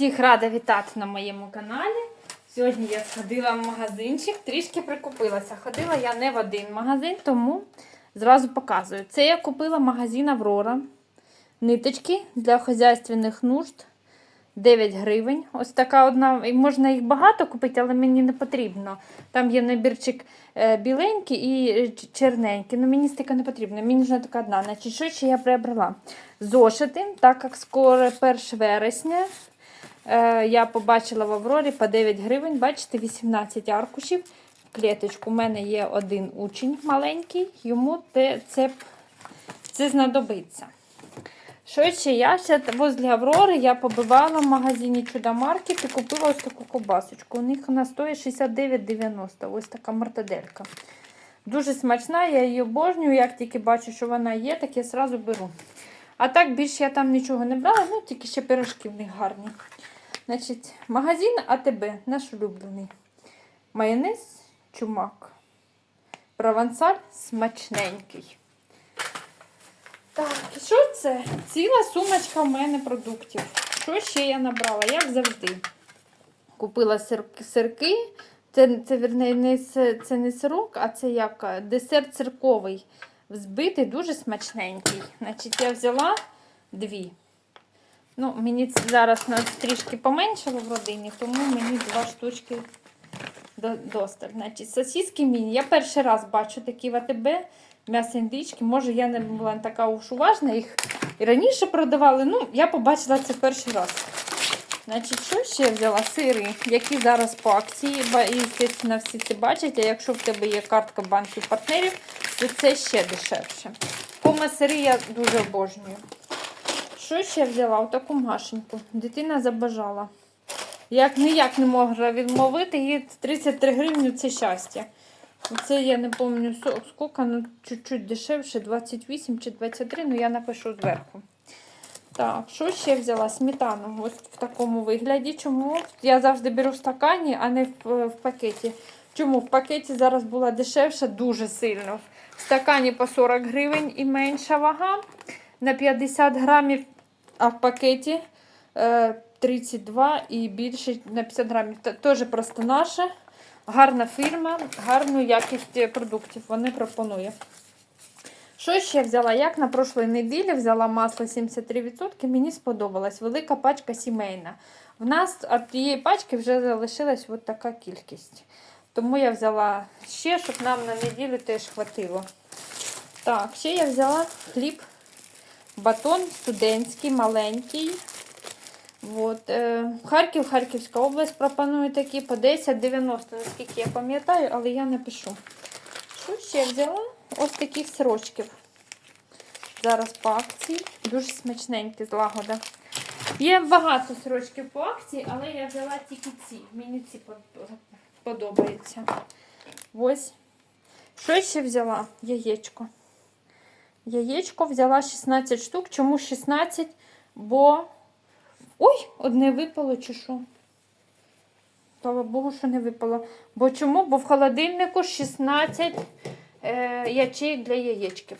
Всіх рада вітати на моєму каналі. Сьогодні я сходила в магазинчик, трішки прикупилася. Ходила я не в один магазин, тому зразу показую. Це я купила магазин Аврора. Ниточки для хазяйственних нужд 9 гривень. Ось така одна. Можна їх багато купити, але мені не потрібно. Там є набірчик е, біленький і е, черненький. Ну мені стільки не потрібно. Мені нужна така одна. Значить, що ще я приобрела? Зошити, так як скоро 1 вересня. Е, я побачила в Аврорі по 9 гривень. Бачите, 18 аркушів. Клеточку у мене є один учень маленький, йому те, це, це знадобиться. Що ще я ще возле Аврори я побивала в магазині Чудомаркет і купила ось таку ковбасочку. У них вона стоїть 69,90. Ось така мартаделька. Дуже смачна, я її обожнюю. Як тільки бачу, що вона є, так я одразу беру. А так більше я там нічого не брала, ну тільки ще пирожки в них гарні. Значить, магазин АТБ, наш улюблений. Майонез чумак. Провансаль смачненький. Так, що це? Ціла сумочка в мене продуктів. Що ще я набрала? Як завжди. Купила сир- сирки. Це, це, вірне, не, це не сирок, а це як е, десерт цирковий. Взбитий, дуже смачненький. Значить, я взяла дві. Ну, мені зараз нас трішки поменшало в родині, тому мені два штучки досталь. Значить, сосиски міні. Я перший раз бачу такі в АТБ м'ясо індички. Може, я не була така уж уважна, їх і раніше продавали. Ну, я побачила це перший раз. Значить, що ще я взяла? Сири, які зараз по акції. І, звісно, всі це бачать. А якщо в тебе є картка банків партнерів, то це ще дешевше. Кома сири я дуже обожнюю. Що ще взяла? Отаку машеньку. Дитина забажала. Як ніяк не могла відмовити, їй 33 гривні це щастя. Це я не пам'ятаю скільки, ну чуть-чуть дешевше, 28 чи 23, ну я напишу зверху. Так, що ще взяла? Сметану. Ось в такому вигляді. Чому? Я завжди беру в стакані, а не в, в пакеті. Чому? В пакеті зараз була дешевша дуже сильно. В стакані по 40 гривень і менша вага на 50 грамів, а в пакеті е, 32 і більше на 50 грамів. Теж просто наша. Гарна фірма, гарну якість е, продуктів вони пропонує. Що ще взяла? Як на прошлій неділі взяла масло 73%, мені сподобалась. Велика пачка сімейна. В нас від тієї пачки вже залишилась от така кількість. Тому я взяла ще, щоб нам на неділю теж хватило. Так, ще я взяла хліб, батон студентський, маленький. От, е, Харків, Харківська область пропонує такі по 10-90, наскільки я пам'ятаю, але я не пишу. Що ще взяла? Ось таких сирочків. Зараз по акції. Дуже смачненькі з лагода. Є багато сирочків по акції, але я взяла тільки ці. Мені ці подобаються. Ось. Що ще взяла? Яєчко. Яєчко взяла 16 штук. Чому 16? Бо. Ой, одне випало чи що? Слава Богу, що не випало. Бо чому? Бо в холодильнику 16 е, ячеїк для яєчків.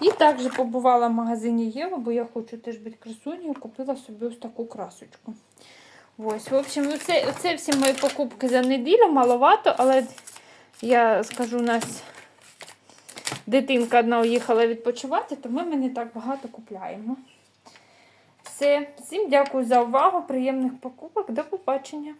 І також побувала в магазині Єва, бо я хочу теж бути красунею, купила собі ось таку красочку. Ось, в общем, це, це всі мої покупки за неділю, маловато, але я скажу, у нас дитинка одна уїхала відпочивати, тому ми не так багато купляємо. Все, всім дякую за увагу, приємних покупок, до побачення.